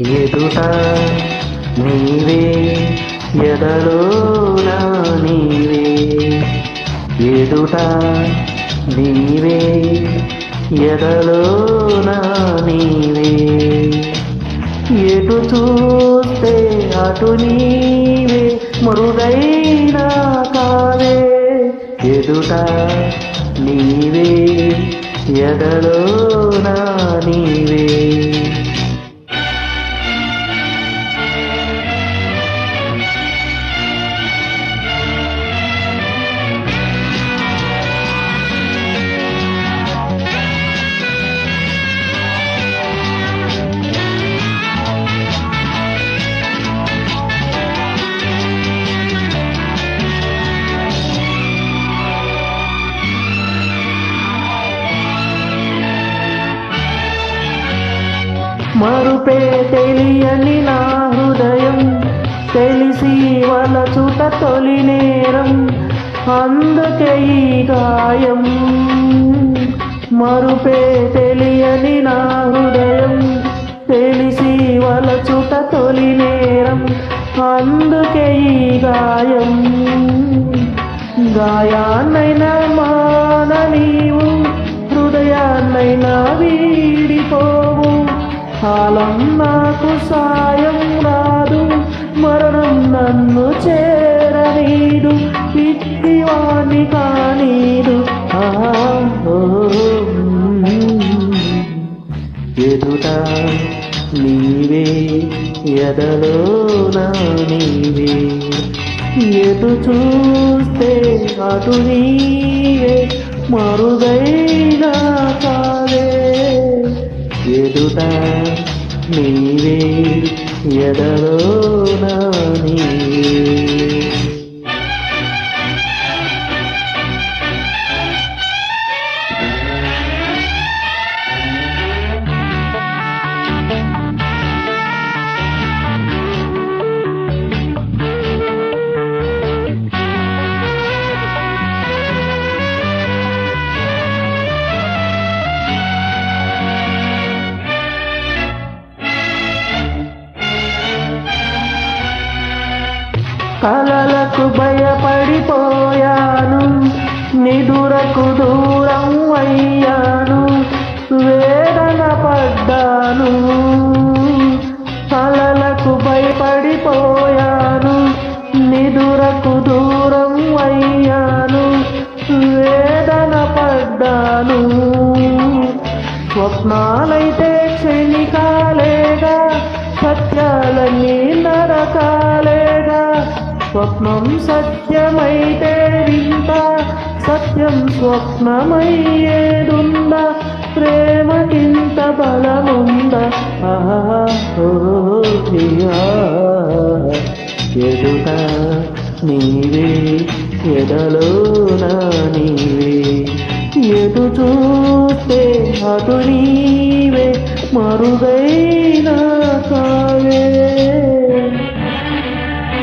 ఎదుట నీవే ఎదలో నీవే. ఎదుట నీవే ఎదలో నీవే. ఎటు చూస్తే అటు నీవే మరుదైనా కావే. ఎదుట నీవే ఎదలో నీవే. మరుపే తెలియని నా హృదయం తెలిసి వలచుట తొలి నేరం. అందుకే ఈ గాయం మరుపే తెలియని నా హృదయం తెలిసి వలచుట తొలి నేరం. అందుకే ఈ గాయం గాయాన్నైనా మాన నీవు హృదయాన్నైనా వీ కాలం నాకు సాయం రాదు. మరణం నన్ను చేరనీడు. ఇట్టివాణి కానీదు ఆ, ఎదుట నీవే ఎదలో నా నీవే. ఎటు చూస్తే అటు నీవే మరుదైనా ఎదుట నీవే ఎదలో నా కలలకు భయపడిపోయాను నిదురకు దూరం అయ్యాను వేదన పడ్డాను కలలకు భయపడిపోయాను నిదురకు దూరం అయ్యాను వేదన పడ్డాను. స్వప్నాలైతే క్షణికాలేగా సత్యాలన్నీ నరకాలే స్వప్నం సత్యమైతే వింత సత్యం స్వప్నమయ్యేదుంద ప్రేమకింత బలముందా ఆహా, ఎదుట నీవే ఎదలో నా నీవే. ఎదు చూస్తే అటు నీవే మరుగైనా కావే.